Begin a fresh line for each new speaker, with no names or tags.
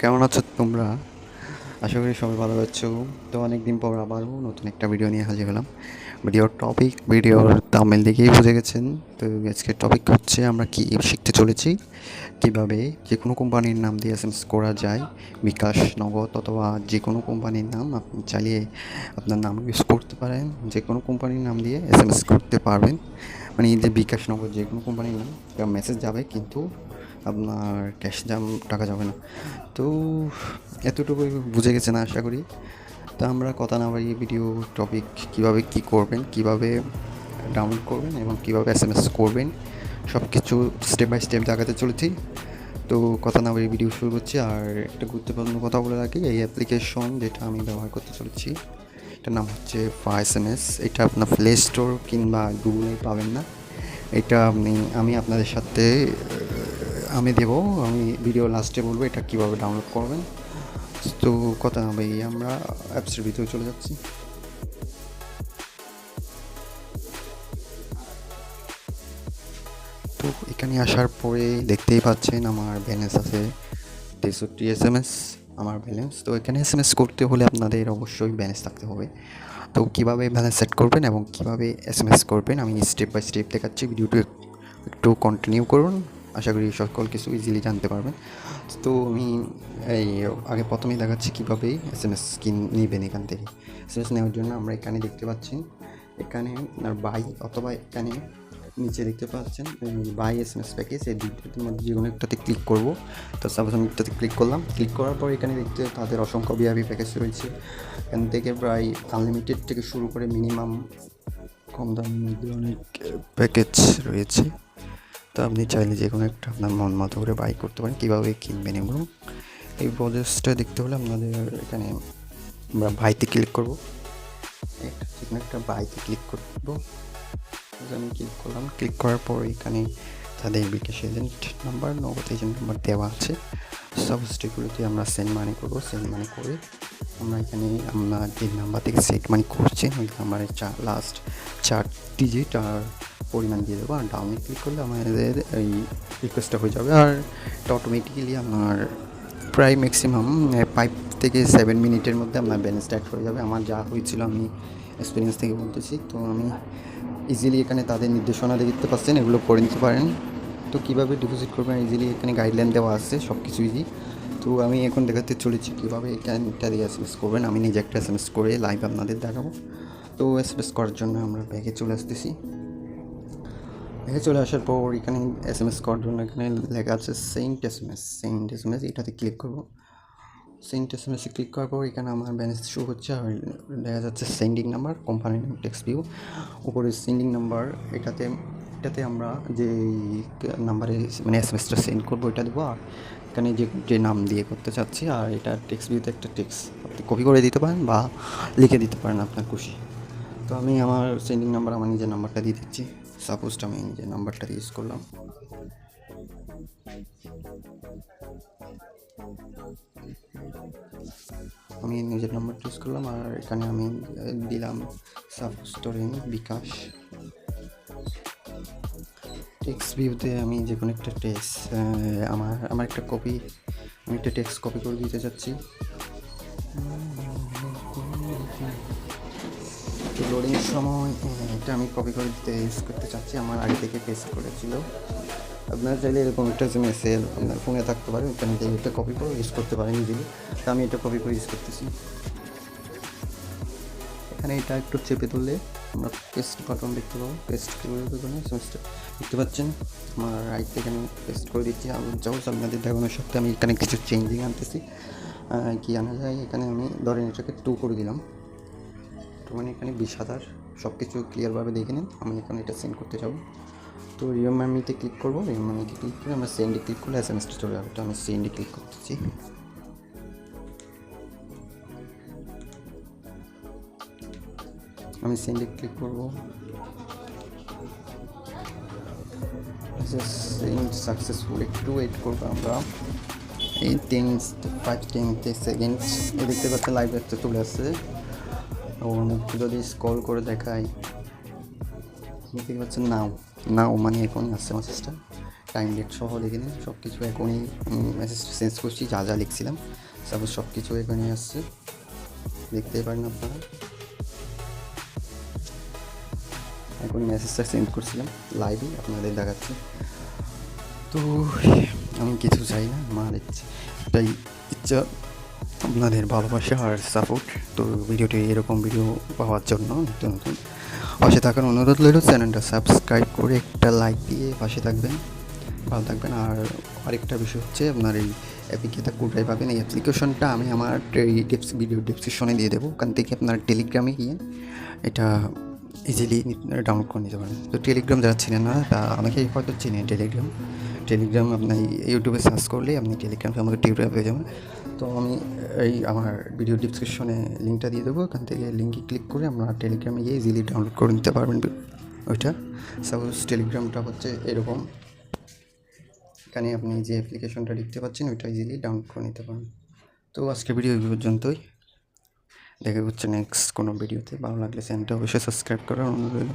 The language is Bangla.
কেমন আছো তোমরা? আশা করি সবাই ভালো আছো। তো অনেক দিন পর আবারও নতুন একটা ভিডিও নিয়ে হাজির হলাম। ভিডিওর টপিক ভিডিওর তামিল দেখেই বুঝে গেছেন। তো আজকের টপিক হচ্ছে আমরা কি শিখতে চলেছি, কীভাবে যে কোনো কোম্পানির নাম দিয়ে এস করা যায়, বিকাশ, নগদ অথবা যে কোনো কোম্পানির নাম আপনি চালিয়ে আপনার নাম ইউজ করতে পারেন যে কোনো কোম্পানির নাম দিয়ে এস করতে পারবেন। মানে এই যে বিকাশ, নগদ যে কোনো কোম্পানির নাম মেসেজ যাবে কিন্তু আপনার ক্যাশ জাম টাকা যাবে না। তো এতটুকু বুঝে গেছেন আশা করি। তা আমরা কথা না বাড়িয়ে ভিডিও টপিক কীভাবে কী করবেন, কীভাবে ডাউনলোড করবেন এবং কীভাবে এস এম এস করবেন সব কিছু স্টেপ বাই স্টেপ দেখাতে চলেছি। তো কথা না বাড়িয়ে ভিডিও শুরু করছি। আর একটা গুরুত্বপূর্ণ কথা বলে রাখি, এই অ্যাপ্লিকেশন যেটা আমি ব্যবহার করতে চলেছি, এটার নাম হচ্ছে ফা এস এম এস এটা আপনার প্লে স্টোর কিংবা গুগলে পাবেন না। এটা আপনি, আমি আপনাদের সাথে আমি দেব, আমি ভিডিও লাস্টে বলব এটা কীভাবে ডাউনলোড করবেন। তো কথা ভাই আমরা অ্যাপসের ভিতরে চলে যাচ্ছি। তো এখানে আসার পরে দেখতেই পাচ্ছেন আমার ব্যালেন্স আছে তেষট্টি এস এম এস আমার ব্যালেন্স তো এখানে এস এম এস করতে হলে আপনাদের অবশ্যই ব্যালেন্স থাকতে হবে। তো কীভাবে ব্যালেন্স সেট করবেন এবং কীভাবে এস এম এস করবেন আমি স্টেপ বাই স্টেপ দেখাচ্ছি। ভিডিওটি একটু কন্টিনিউ করুন। আশা করি সকল কিছু ইজিলি জানতে পারবেন। তো আমি এই, আগে প্রথমেই দেখাচ্ছি কীভাবে এস এম এস কিন নেবেন এখান থেকে। এস এম এস নেওয়ার জন্য আমরা এখানে দেখতে পাচ্ছি, এখানে আপনার বাই অথবা এখানে নিচে দেখতে পাচ্ছেন by S M S package এই দুইটার মধ্যে যে কোনো একটাতে ক্লিক করব। তো সাপোজ আমি একটাতে ক্লিক করলাম ক্লিক করার পর এখানে দেখতে তাদের অসংখ্য বিআবি প্যাকেজ রয়েছে। এখান থেকে প্রায় আনলিমিটেড থেকে শুরু করে মিনিমাম কম দামের মধ্যে অনেক প্যাকেজ রয়েছে। আপনি চাইলে যে কোনো একটা আপনার মন মতো করে বাই করতে পারেন। কীভাবে কিনবেন এবং এই প্রসেসটা দেখতে হলে আপনাদের এখানে আমরা বাইতে ক্লিক করব। একটা বাইতে ক্লিক করব। তো আমি ক্লিক করলাম। ক্লিক করার পর এখানে তাদের bKash agent number Nagad agent number দেওয়া আছে। সব সাবস্টিগুলোতে আমরা সেন্ড মানি করব। সেন্ড মানি করে আমরা এখানে আমরা যে নাম্বার থেকে সেট মানি করছি ওই নাম্বারের চা লাস্ট চার ডিজিট আর পরিমাণ দিয়ে দেবো, আর ডাউনে ক্লিক করলে আমাদের এই রিকোয়েস্টটা হয়ে যাবে। আর এটা অটোমেটিক্যালি আপনার প্রায় ম্যাক্সিমাম ফাইভ থেকে সেভেন মিনিটের মধ্যে আপনার ব্যালেন্স অ্যাড হয়ে যাবে। আমার যা হয়েছিল আমি এক্সপিরিয়েন্স থেকে বলতেছি। তো আমি ইজিলি এখানে তাদের নির্দেশনা দেখতে পাচ্ছেন, এগুলো করে নিতে পারেন। তো কীভাবে ডিপোজিট করবেন ইজিলি এখানে গাইডলাইন দেওয়া আছে সব কিছু ইজি তো আমি এখন দেখাতে চলেছি কীভাবে এখানটা দিয়ে এস এম এস করবেন। আমি নিজে একটা এস এম এস করে লাইভ আপনাদের দেখাবো। তো এস এম এস করার জন্য আমরা ব্যাগে চলে আসতেছি। ব্যাগে চলে আসার পর এখানে এস এম এস করার জন্য এখানে লেখা আছে sent S M S sent S M S এটাতে ক্লিক করব। সেন্ট এস এম এসে ক্লিক করার পর এখানে আমার ব্যালেন্স শো হচ্ছে, আর দেখা যাচ্ছে সেন্ডিং নাম্বার কোম্পানির নাম টেক্সট ভিউ উপরে সেন্ডিং নাম্বার এটাতে এটাতে আমরা যে নাম্বারে মানে এস এম এসটা সেন্ড করব, এটা দেবো। আর এখানে যে যে নাম দিয়ে করতে চাচ্ছি, আর এটা টেক্সট ভিউতে একটা টেক্স আপনি কপি করে দিতে পারেন বা লিখে দিতে পারেন আপনার খুশি। তো আমি আমার সেন্ডিং নাম্বার আমার নিজের নাম্বারটা দিয়ে দিচ্ছি। সাপোজটা আমি নিজের নাম্বারটা ইউজ করলাম। আমি নিজের নাম্বার চুজ করলাম আর এখানে আমি দিলাম সাব স্টোরিং বিকাশ টেক্সট ভিউতে আমি যে কোনো একটা টেক্সট আমার আমার একটা কপি আমি একটা টেক্সট কপি করে দিতে চাচ্ছি। লোডিংয়ের সময় এটা আমি কপি করে দিতে ইউজ করতে চাচ্ছি। আমার আগে থেকে পেস্ট করেছিল। আপনারা চাইলে এরকম একটা মেসেজ আপনার ফোনে থাকতে পারে ওখানে থেকে এটা কপি করে ইউজ করতে পারেন ইজিলি তো আমি এটা কপি করে ইউজ করতেছি। এখানে এটা একটু চেপে তুললে আমরা পেস্ট বাটন দেখতে পাবো। পেস্ট করে দেখতে পাচ্ছেন? আমার রাইট থেকে আমি পেস্ট করে দিচ্ছি। আমি চাউস আপনাদের দেখানোর সত্ত্বে আমি এখানে কিছু চেঞ্জিং আনতেছি। কি আনা যায়? এখানে আমি ধরেন এটাকে টু করে দিলাম। তো মানে এখানে বিশ হাজার। সব কিছু ক্লিয়ারভাবে দেখে নিন। আমি এখন এটা সেন্ড করতে যাব। তো রিয়ম মামিতে ক্লিক করব। রিয়ম মামিতে ক্লিক করে আমরা সেন্ডে ক্লিক করলে এস এম এসটা চলে যাবে। তো আমি সেন্ডে ক্লিক করতেছি। আমি সেন্ডে ক্লিক করব। সেন্ড সাকসেসফুল একটু ওয়েট করব আমরা। এই তিন ফাইভ টেন সেকেন্ডস এ দেখতে পাচ্ছেন লাইভ একটা চলে আসছে। এবং একটু যদি স্কল করে দেখাই দেখতে পাচ্ছেন নাও নাও মানে এখন আসছে মেসেজটা টাইম ডেট সহ দেখে নিন সব কিছু এখনই মেসেজ চেঞ্জ করছি, যা যা লিখছিলাম সাপোজ সব কিছু এখানে আসছে। দেখতেই পারেন আপনারা। এখন মেসেজটা সেন্ড করছিলাম লাইভে আপনাদের দেখাচ্ছি। তো, আমি কিছু চাই না আমার ইচ্ছে এটাই ইচ্ছা আপনাদের ভালোবাসা আর সাপোর্ট তো ভিডিওটি এরকম ভিডিও পাওয়ার জন্য নতুন নতুন। পাশে থাকার অনুরোধ রইল, চ্যানেলটা সাবস্ক্রাইব করে একটা লাইক দিয়ে পাশে থাকবেন। ভালো থাকবেন। আর আরেকটা বিষয় হচ্ছে আপনার এই অ্যাপ্লিকেটা কোথায় পাবেন? এই অ্যাপ্লিকেশনটা আমি আমার ভিডিও ডিসক্রিপশনে দিয়ে দেবো। ওখান থেকে আপনার টেলিগ্রামে গিয়ে এটা ইজিলি ডাউনলোড করে নিতে পারেন। তো টেলিগ্রাম যারা চিনেন না, তা অনেকেই হয়তো চিনেন টেলিগ্রাম টেলিগ্রাম আপনি ইউটিউবে সার্চ করলে আপনি টেলিগ্রাম আমাকে টিউটোরিয়াল পেয়ে যাবেন। তো আমি এই আমার ভিডিও ডিসক্রিপশনে লিঙ্কটা দিয়ে দেবো। ওখান থেকে লিঙ্কে ক্লিক করে আপনারা টেলিগ্রামে গিয়ে ইজিলি ডাউনলোড করে নিতে পারবেন ওইটা। সাপোজ টেলিগ্রামটা হচ্ছে এরকম। এখানে আপনি যে অ্যাপ্লিকেশনটা লিখতে পাচ্ছেন, ওইটা ইজিলি ডাউনলোড করে নিতে পারেন তো আজকের ভিডিও এই পর্যন্তই। দেখা হচ্ছে নেক্সট কোনো ভিডিওতে ভালো লাগলে চ্যানেলটা অবশ্যই সাবস্ক্রাইব করার অনুরোধ